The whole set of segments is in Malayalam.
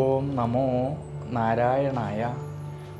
ഓം നമോ നാരായണായ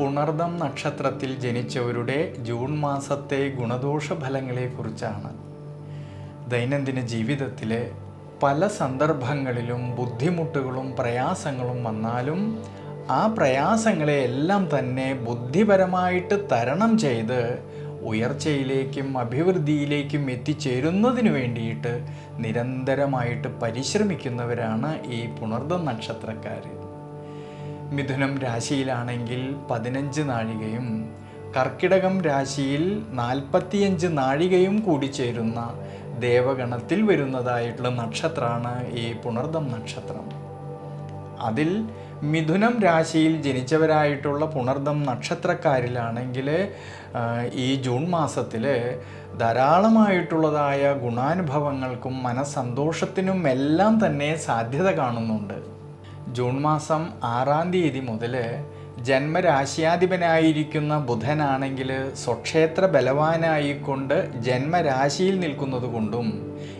പുണർദം നക്ഷത്രത്തിൽ ജനിച്ചവരുടെ ജൂൺ മാസത്തെ ഗുണദോഷ ഫലങ്ങളെക്കുറിച്ചാണ് ദൈനംദിന ജീവിതത്തിലെ പല സന്ദർഭങ്ങളിലും ബുദ്ധിമുട്ടുകളും പ്രയാസങ്ങളും വന്നാലും ആ പ്രയാസങ്ങളെ എല്ലാം തന്നെ ബുദ്ധിപരമായിട്ട് തരണം ചെയ്ത് ഉയർച്ചയിലേക്കും അഭിവൃദ്ധിയിലേക്കും എത്തിച്ചേരുന്നതിന് വേണ്ടിയിട്ട് നിരന്തരമായിട്ട് പരിശ്രമിക്കുന്നവരാണ് ഈ പുണർദ നക്ഷത്രക്കാർ മിഥുനം രാശിയിലാണെങ്കിൽ പതിനഞ്ച് നാഴികയും കർക്കിടകം രാശിയിൽ നാൽപ്പത്തിയഞ്ച് നാഴികയും കൂടി ചേരുന്ന ദേവഗണത്തിൽ വരുന്നതായിട്ടുള്ള നക്ഷത്രമാണ് ഈ പുണർദം നക്ഷത്രം. അതിൽ മിഥുനം രാശിയിൽ ജനിച്ചവരായിട്ടുള്ള പുണർദം നക്ഷത്രക്കാരിലാണെങ്കിൽ ഈ ജൂൺ മാസത്തിൽ ധാരാളമായിട്ടുള്ളതായ ഗുണാനുഭവങ്ങൾക്കും മനസ്സന്തോഷത്തിനും എല്ലാം തന്നെ സാധ്യത കാണുന്നുണ്ട്. ജൂൺ മാസം ആറാം തീയതി മുതൽ ജന്മരാശിയാധിപനായിരിക്കുന്ന ബുധനാണെങ്കിൽ സ്വക്ഷേത്ര ബലവാനായിക്കൊണ്ട് ജന്മരാശിയിൽ നിൽക്കുന്നത് കൊണ്ടും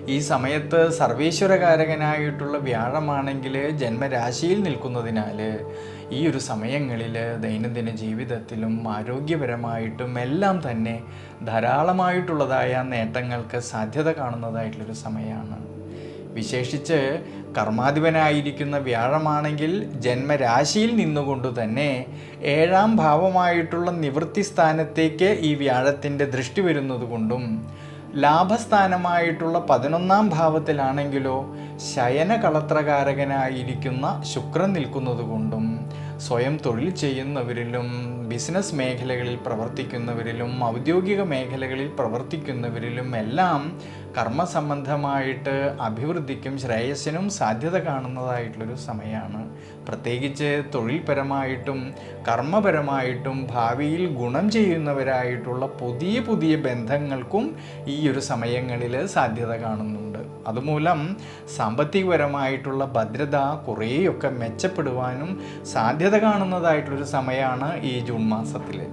ഈ സമയത്ത് സർവേശ്വരകാരകനായിട്ടുള്ള വ്യാഴമാണെങ്കിൽ ജന്മരാശിയിൽ നിൽക്കുന്നതിനാൽ ഈ ഒരു സമയങ്ങളിൽ ദൈനംദിന ജീവിതത്തിലും ആരോഗ്യപരമായിട്ടും എല്ലാം തന്നെ ധാരാളമായിട്ടുള്ളതായ നേട്ടങ്ങൾക്ക് സാധ്യത കാണുന്നതായിട്ടുള്ളൊരു സമയമാണ് വിശേഷിച്ച് കർമാധിപനായിരിക്കുന്ന വ്യാഴമാണെങ്കിൽ ജന്മരാശിയിൽ നിന്നുകൊണ്ട് തന്നെ ഏഴാം ഭാവമായിട്ടുള്ള നിവൃത്തി സ്ഥാനത്തേക്ക് ഈ വ്യാഴത്തിന്റെ ദൃഷ്ടി വരുന്നതുകൊണ്ടും ലാഭസ്ഥാനമായിട്ടുള്ള പതിനൊന്നാം ഭാവത്തിലാണെങ്കിലോ ശയനകളത്രകാരകനായിരിക്കുന്ന ശുക്രൻ നിൽക്കുന്നത് കൊണ്ടും സ്വയം തൊഴിൽ ചെയ്യുന്നവരിലും ബിസിനസ് മേഖലകളിൽ പ്രവർത്തിക്കുന്നവരിലും ഔദ്യോഗിക മേഖലകളിൽ പ്രവർത്തിക്കുന്നവരിലും എല്ലാം കർമ്മസംബന്ധമായിട്ട് അഭിവൃദ്ധിക്കും ശ്രേയസ്സിനും സാധ്യത കാണുന്നതായിട്ടുള്ളൊരു സമയമാണ്. പ്രത്യേകിച്ച് തൊഴിൽപരമായിട്ടും കർമ്മപരമായിട്ടും ഭാവിയിൽ ഗുണം ചെയ്യുന്നവരായിട്ടുള്ള പുതിയ പുതിയ ബന്ധങ്ങൾക്കും ഈ ഒരു സമയങ്ങളിൽ സാധ്യത കാണുന്നുണ്ട്. അതുമൂലം സാമ്പത്തികപരമായിട്ടുള്ള ഭദ്രത കുറേയൊക്കെ മെച്ചപ്പെടുവാനും സാധ്യത കാണുന്നതായിട്ടുള്ളൊരു സമയമാണ് ഈ ജൂൺ മാസത്തിൽ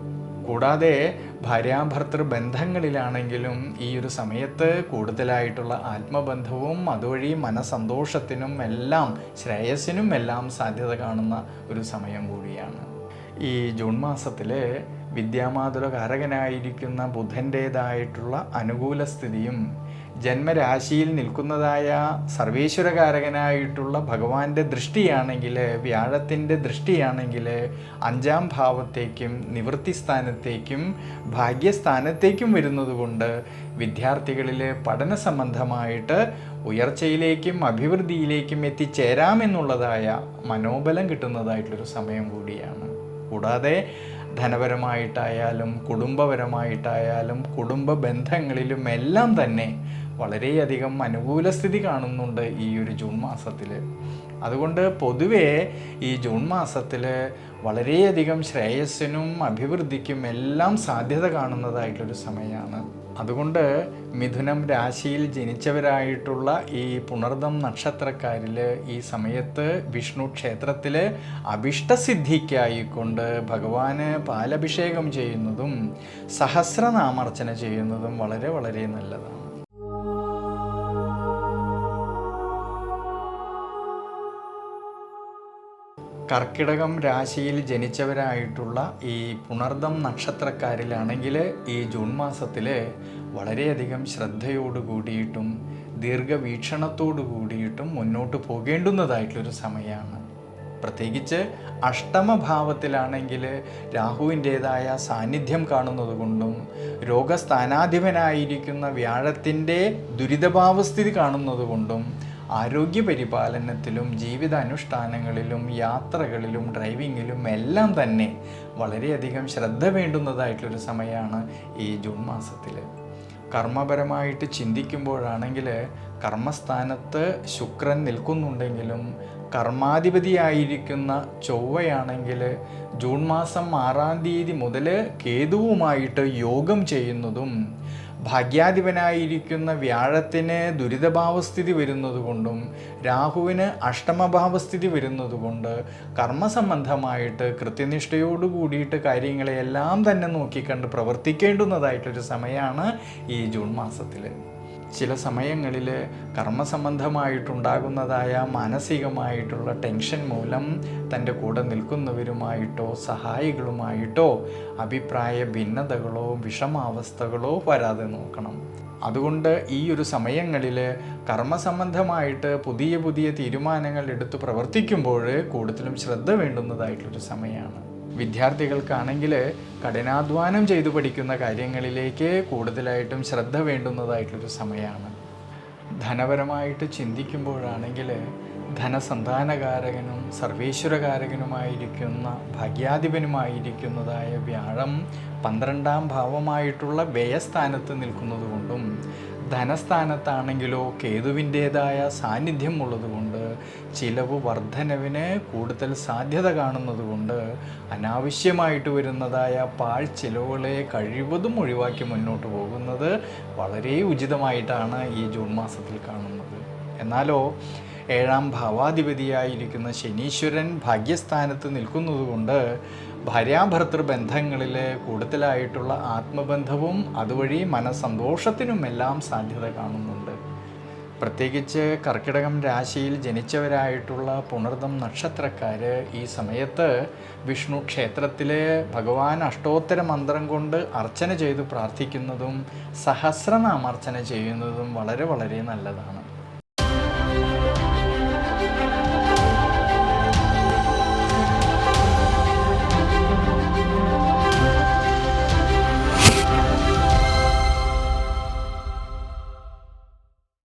കൂടാതെ ഭാര്യാഭർത്തൃ ബന്ധങ്ങളിലാണെങ്കിലും ഈ ഒരു സമയത്ത് കൂടുതലായിട്ടുള്ള ആത്മബന്ധവും അതുവഴി മനസന്തോഷത്തിനും എല്ലാം ശ്രേയസ്സിനും എല്ലാം സാധ്യത കാണുന്ന ഒരു സമയം കൂടിയാണ്. ഈ ജൂൺ മാസത്തിൽ വിദ്യാമാതുരകാരകനായിരിക്കുന്ന ബുധന്റേതായിട്ടുള്ള അനുകൂല സ്ഥിതിയും ജന്മരാശിയിൽ നിൽക്കുന്നതായ സർവേശ്വരകാരകനായിട്ടുള്ള ഭഗവാന്റെ ദൃഷ്ടിയാണെങ്കിൽ വ്യാഴത്തിന്റെ ദൃഷ്ടിയാണെങ്കിൽ അഞ്ചാം ഭാവത്തേക്കും നിവൃത്തി സ്ഥാനത്തേക്കും ഭാഗ്യസ്ഥാനത്തേക്കും വരുന്നതുകൊണ്ട് വിദ്യാർത്ഥികളിൽ പഠന സംബന്ധമായിട്ട് ഉയർച്ചയിലേക്കും അഭിവൃദ്ധിയിലേക്കും എത്തിച്ചേരാമെന്നുള്ളതായ മനോബലം കിട്ടുന്നതായിട്ടുള്ളൊരു സമയം കൂടിയാണ്. കൂടാതെ ധനപരമായിട്ടായാലും കുടുംബപരമായിട്ടായാലും കുടുംബ ബന്ധങ്ങളിലും എല്ലാം തന്നെ വളരെയധികം അനുകൂല സ്ഥിതി കാണുന്നുണ്ട് ഈ ഒരു ജൂൺ മാസത്തിൽ അതുകൊണ്ട് പൊതുവേ ഈ ജൂൺ മാസത്തിൽ വളരെയധികം ശ്രേയസ്സിനും അഭിവൃദ്ധിക്കും എല്ലാം സാധ്യത കാണുന്നതായിട്ടൊരു സമയമാണ് അതുകൊണ്ട് മിഥുനം രാശിയിൽ ജനിച്ചവരായിട്ടുള്ള ഈ പുണർദം നക്ഷത്രക്കാരിൽ ഈ സമയത്ത് വിഷ്ണു ക്ഷേത്രത്തിൽ അഭിഷ്ടസിദ്ധിക്കായിക്കൊണ്ട് ഭഗവാന് പാലഭിഷേകം ചെയ്യുന്നതും സഹസ്രനാമർച്ചന ചെയ്യുന്നതും വളരെ വളരെ നല്ലതാണ്. കർക്കിടകം രാശിയിൽ ജനിച്ചവരായിട്ടുള്ള ഈ പുണർദം നക്ഷത്രക്കാരിലാണെങ്കിൽ ഈ ജൂൺ മാസത്തിൽ വളരെയധികം ശ്രദ്ധയോട് കൂടിയിട്ടും ദീർഘവീക്ഷണത്തോടു കൂടിയിട്ടും മുന്നോട്ട് പോകേണ്ടുന്നതായിട്ടുള്ളൊരു സമയമാണ്. പ്രത്യേകിച്ച് അഷ്ടമഭാവത്തിലാണെങ്കിൽ രാഹുവിന്റേതായ സാന്നിധ്യം കാണുന്നത് കൊണ്ടും രോഗസ്ഥാനാധിപനായിരിക്കുന്ന വ്യാഴത്തിന്റെ ദുരിതഭാവസ്ഥിതി കാണുന്നത് കൊണ്ടും ആരോഗ്യ പരിപാലനത്തിലും ജീവിതാനുഷ്ഠാനങ്ങളിലും യാത്രകളിലും ഡ്രൈവിങ്ങിലും എല്ലാം തന്നെ വളരെയധികം ശ്രദ്ധ വേണ്ടുന്നതായിട്ടുള്ളൊരു സമയമാണ് ഈ ജൂൺ മാസത്തിൽ കർമ്മപരമായിട്ട് ചിന്തിക്കുമ്പോഴാണെങ്കിൽ കർമ്മസ്ഥാനത്ത് ശുക്രൻ നിൽക്കുന്നുണ്ടെങ്കിലും കർമാധിപതിയായിരിക്കുന്ന ചൊവ്വയാണെങ്കിൽ ജൂൺ മാസം ആറാം തീയതി മുതൽ കേതുവുമായിട്ട് യോഗം ചെയ്യുന്നതും ഭാഗ്യാധിപനായിരിക്കുന്ന വ്യാഴത്തിന് ദുരിതഭാവസ്ഥിതി വരുന്നതുകൊണ്ടും രാഹുവിന് അഷ്ടമഭാവസ്ഥിതി വരുന്നതുകൊണ്ട് കർമ്മസംബന്ധമായിട്ട് കൃത്യനിഷ്ഠയോട് കൂടിയിട്ട് കാര്യങ്ങളെല്ലാം തന്നെ നോക്കിക്കണ്ട് പ്രവർത്തിക്കേണ്ടുന്നതായിട്ടൊരു സമയമാണ് ഈ ജൂൺ മാസത്തിൽ ചില സമയങ്ങളിൽ കർമ്മസംബന്ധമായിട്ടുണ്ടാകുന്നതായ മാനസികമായിട്ടുള്ള ടെൻഷൻ മൂലം തന്റെ കൂടെ നിൽക്കുന്നവരുമായിട്ടോ സഹായികളുമായിട്ടോ അഭിപ്രായ ഭിന്നതകളോ വിഷമാവസ്ഥകളോ വരാതെ നോക്കണം. അതുകൊണ്ട് ഈ ഒരു സമയങ്ങളിൽ കർമ്മസംബന്ധമായിട്ട് പുതിയ പുതിയ തീരുമാനങ്ങൾ എടുത്ത് പ്രവർത്തിക്കുമ്പോൾ കൂടുതലും ശ്രദ്ധ വേണ്ടുന്നതായിട്ടൊരു സമയമാണ് വിദ്യാർത്ഥികൾക്കാണെങ്കിൽ കഠിനാധ്വാനം ചെയ്തു പഠിക്കുന്ന കാര്യങ്ങളിലേക്ക് കൂടുതലായിട്ടും ശ്രദ്ധ വേണ്ടുന്നതായിട്ടൊരു സമയമാണ്. ധനപരമായിട്ട് ചിന്തിക്കുമ്പോഴാണെങ്കിൽ ധനസന്താനകാരകനും സർവീശ്വരകാരകനുമായിരിക്കുന്ന ഭാഗ്യാധിപനുമായിരിക്കുന്നതായ വ്യാഴം പന്ത്രണ്ടാം ഭാവമായിട്ടുള്ള വ്യയസ്ഥാനത്ത് നിൽക്കുന്നത് കൊണ്ടും ധനസ്ഥാനത്താണെങ്കിലോ കേതുവിന്റേതായ സാന്നിധ്യം ഉള്ളതുകൊണ്ട് ചിലവ് വർധനവിന് കൂടുതൽ സാധ്യത കാണുന്നതുകൊണ്ട് അനാവശ്യമായിട്ട് വരുന്നതായ പാൽ ചിലവുകളെ കഴിവതും ഒഴിവാക്കി മുന്നോട്ട് പോകുന്നത് വളരെ ഉചിതമായിട്ടാണ് ഈ ജൂൺ മാസത്തിൽ കാണുന്നത്. എന്നാലോ ഏഴാം ഭാവാധിപതിയായിരിക്കുന്ന ശനീശ്വരൻ ഭാഗ്യസ്ഥാനത്ത് നിൽക്കുന്നതുകൊണ്ട് ഭാര്യാഭർത്തൃ ബന്ധങ്ങളിൽ കൂടുതലായിട്ടുള്ള ആത്മബന്ധവും അതുവഴി മനസന്തോഷത്തിനുമെല്ലാം സാധ്യത കാണുന്നുണ്ട്. പ്രത്യേകിച്ച് കർക്കിടകം രാശിയിൽ ജനിച്ചവരായിട്ടുള്ള പുണർദം നക്ഷത്രക്കാർ ഈ സമയത്ത് വിഷ്ണു ക്ഷേത്രത്തിലെ ഭഗവാൻ അഷ്ടോത്തര മന്ത്രം കൊണ്ട് അർച്ചന ചെയ്ത് പ്രാർത്ഥിക്കുന്നതും സഹസ്രനാമർച്ചന ചെയ്യുന്നതും വളരെ വളരെ നല്ലതാണ്.